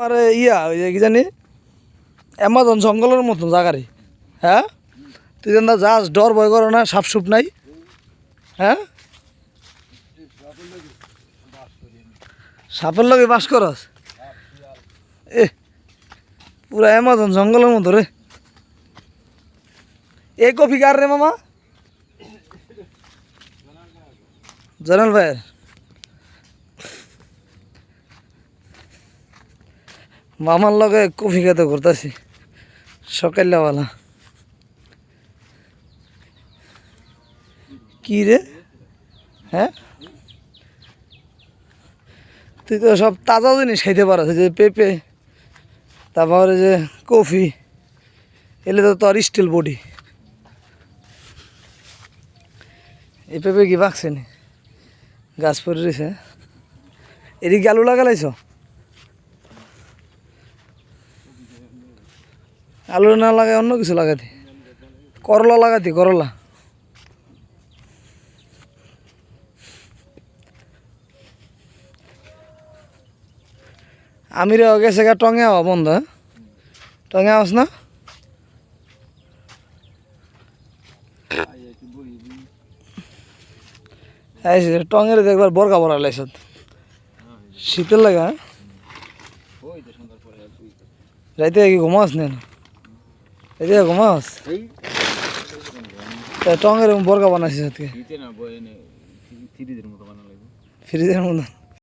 আরে ইয়া, ওই যে কি জানি অ্যামাজন জঙ্গলের মতন জায়গারে হ্যাঁ? তুই যেন যাস, ডর ভয় করো না, সাপ সুপ নাই। হ্যাঁ? সাপের লগে বাস করস? এ, পুরা অ্যামাজন জঙ্গলের মতো রে। এ কফি কার রে মামা? জনাল ভাইয়ের। মামার লগে কফি খেতে করতেছি সকালবেলা। কি রে? হ্যাঁ? তুই তো সব তাজা জিনিস খাইতে পারছ যে পেঁপে, তারপরে যে কফি, এলে তো তোর স্টিল বডি এই পেঁপে কি বাকছে নি গাছ পরে রয়েছে এদিকে আলু লাগালাইছ? আলু না লাগাই অন্য কিছু লাগাতি করলা লাগাতি করলা। আমি রে গেছে গা টঙে আওয়া, বন্ধ হ্যাঁ? টঙে আওয়াস না? টঙের দেখবার বরকা বড়া লাইছত শীতের লাগা হ্যাঁ? রাইতে কি ঘুমাস না রাইতে ঘুমাস তা টঙের বর্গা বানাইছিস আজকে। ফ্রিজের মতো।